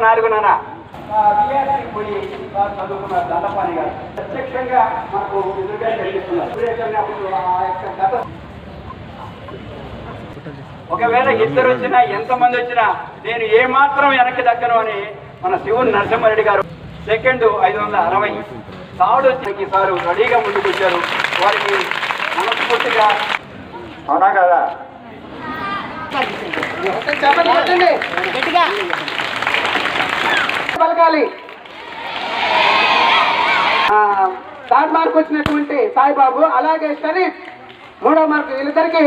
నాలుగునన VRC పోయి దండపాణి గారు. ప్రత్యక్షంగా మనకు ఎదురుగా కనిపిస్తున్నారు. సూర్యచంద్ర అప్పుడు ఆ యొక్క గత ఒకవేళ ఇద్దరు వచ్చినా ఎంతమంది వచ్చినా నేను ఏమాత్రం వెనక్కి దక్కను అని మన శివుని నరసింహారెడ్డి గారు సెకండ్ ఐదు వందల అరవై థర్డ్ వచ్చి సార్ రెడీగా ముందుకు వచ్చారు. వారికి మనస్ఫూర్తిగా అవునా కదా? పలకాలి థర్డ్ మార్క్ వచ్చినటువంటి సాయిబాబు అలాగే షరీఫ్ మూడో మార్కు వీళ్ళిద్దరికి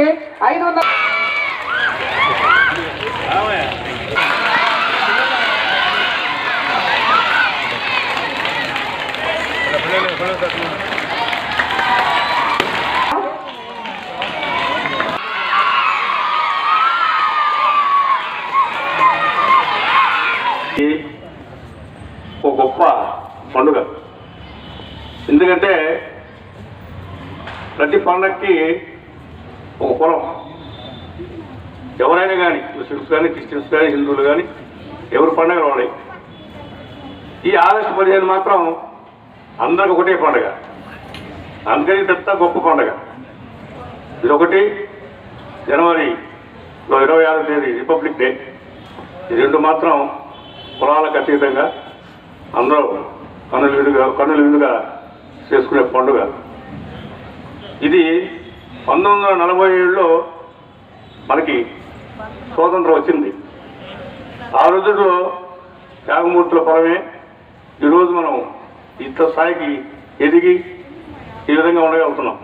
ఐదు వందల Gracias ఒక గొప్ప పండుగ. ఎందుకంటే ప్రతి పండగకి ఒక కులం ఎవరైనా కానీ ముస్లిమ్స్ కానీ క్రిస్టియన్స్ కానీ హిందువులు కానీ ఎవరు పండగలు ఉన్నాయి ఈ ఆగస్టు పదిహేను మాత్రం అందరికి ఒకటే పండుగ. అందరికీ పెద్ద గొప్ప పండుగ. ఇది ఒకటి జనవరి ఇరవై ఆరో తేదీ రిపబ్లిక్ డే. ఈ రెండు మాత్రం కులాలకు అతీతంగా అందరూ కన్నుల విధుగా కన్నుల విందుగా చేసుకునే పండుగ. ఇది పంతొమ్మిది వందల నలభై ఏడులో మనకి స్వాతంత్రం వచ్చింది. ఆ రోజుల్లో త్యాగమూర్తుల పరమే ఈరోజు మనం ఇంత స్థాయికి ఎదిగి ఈ విధంగా ఉండగలుగుతున్నాం.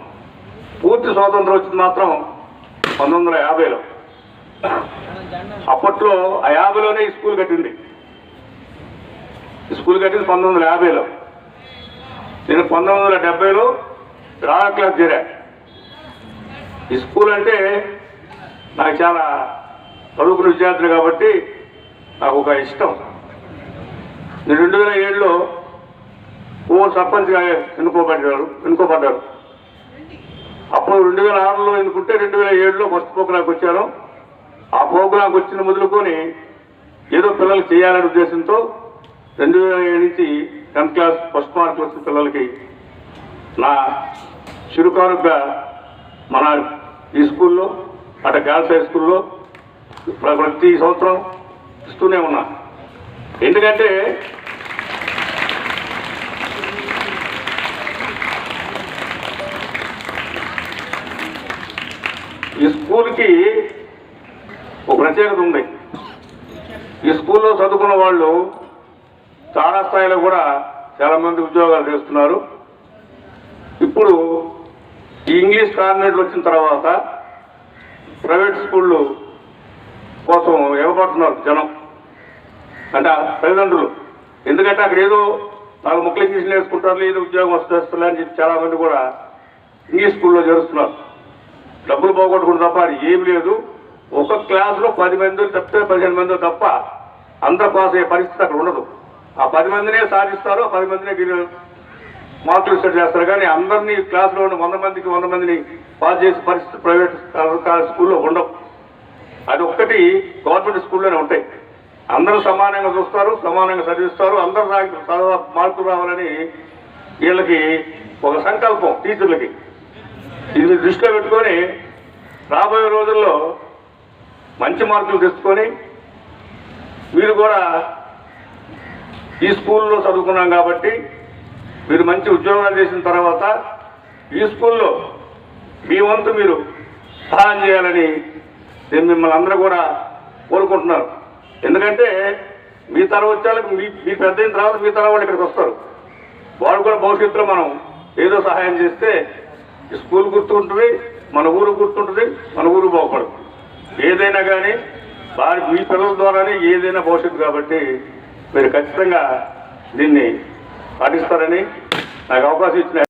పూర్తి స్వాతంత్రం వచ్చింది మాత్రం పంతొమ్మిది వందల యాభైలో. అప్పట్లో ఆ యాభైలోనే ఈ స్కూల్ కట్టింది. స్కూల్ కట్టింది పంతొమ్మిది వందల యాభైలో. నేను పంతొమ్మిది వందల డెబ్బైలో రా క్లాస్ చేరా. ఈ స్కూల్ అంటే నాకు చాలా చదువుకున్న విద్యార్థులు కాబట్టి నాకు ఒక ఇష్టం. నేను రెండు వేల ఏడులో ఓ సర్పంచ్గా ఎన్నుకోబడ్డారు ఎన్నుకోబడ్డారు. అప్పుడు రెండు వేల ఆరులో ఎన్నుకుంటే రెండు వేల ఏడులో ఫస్ట్ ప్రోగ్రాంకి వచ్చాను. ఆ ప్రోగ్రాంకి వచ్చిన మొదలుకొని ఏదో పిల్లలు చేయాలనే ఉద్దేశంతో రెండు వేల ఏడు నుంచి టెన్త్ క్లాస్ ఫస్ట్ మార్కులు వచ్చిన పిల్లలకి నా చిరుకారుగా మన ఈ స్కూల్లో అటు గర్ల్స్ హై స్కూల్లో ప్రతి సంవత్సరం ఇస్తూనే ఉన్నా. ఎందుకంటే ఈ స్కూల్కి ఒక ప్రత్యేకత ఉంది. ఈ స్కూల్లో చదువుకున్న వాళ్ళు చాలా స్థాయిలో కూడా చాలా మంది ఉద్యోగాలు చేస్తున్నారు. ఇప్పుడు ఈ ఇంగ్లీష్ కాన్వెంట్లు వచ్చిన తర్వాత ప్రైవేట్ స్కూళ్ళు కోసం ఇవ్వబడుతున్నారు జనం. అంటే తల్లిదండ్రులు. ఎందుకంటే అక్కడ ఏదో నాలుగు ముక్కలు ఇంగ్లీష్ నేర్చుకుంటారు ఏదో ఉద్యోగం వస్తుంది అని చెప్పి చాలా మంది కూడా ఇంగ్లీష్ స్కూల్లో చేరుస్తున్నారు. డబ్బులు పోగొట్టుకుని తప్ప అది ఏమి లేదు. ఒక క్లాసులో పది మంది తప్పితే పదిహేను మంది తప్ప అందరూ పాస్ అయ్యే పరిస్థితి అక్కడ ఉండదు. ఆ పది మందినే సాధిస్తారు ఆ పది మందినే గిరి- మార్కులు సెట్ చేస్తారు. కానీ అందరినీ క్లాసులో ఉన్న వంద మందికి వంద మందిని పాస్ చేసే పరిస్థితి ప్రైవేట్ స్కూల్లో ఉండవు. అది ఒక్కటి గవర్నమెంట్ స్కూల్లోనే ఉంటాయి. అందరూ సమానంగా చూస్తారు సమానంగా చదివిస్తారు. అందరూ నాకు చదవ మార్కులు రావాలని వీళ్ళకి ఒక సంకల్పం టీచర్లకి. ఇది దృష్టిలో పెట్టుకొని రాబోయే రోజుల్లో మంచి మార్కులు తెచ్చుకొని మీరు కూడా ఈ స్కూల్లో చదువుకున్నాం కాబట్టి మీరు మంచి ఉద్యోగాలు చేసిన తర్వాత ఈ స్కూల్లో మీ వంతు మీరు సహాయం చేయాలని నేను మిమ్మల్ని అందరూ కూడా కోరుకుంటున్నారు. ఎందుకంటే మీ తర వచ్చేళ్ళకి మీ మీ పెద్ద అయిన తర్వాత మీ తర వాళ్ళు ఇక్కడికి వస్తారు. వాళ్ళు కూడా భవిష్యత్తులో మనం ఏదో సహాయం చేస్తే ఈ స్కూల్ గుర్తుంటుంది మన ఊరు గుర్తుంటుంది మన ఊరు బాగుపడుతుంది. ఏదైనా కానీ వారి మీ పిల్లల ద్వారానే ఏదైనా భవిష్యత్తు కాబట్టి మీరు ఖచ్చితంగా దీన్ని పాటిస్తారని నాకు అవకాశం ఇచ్చిన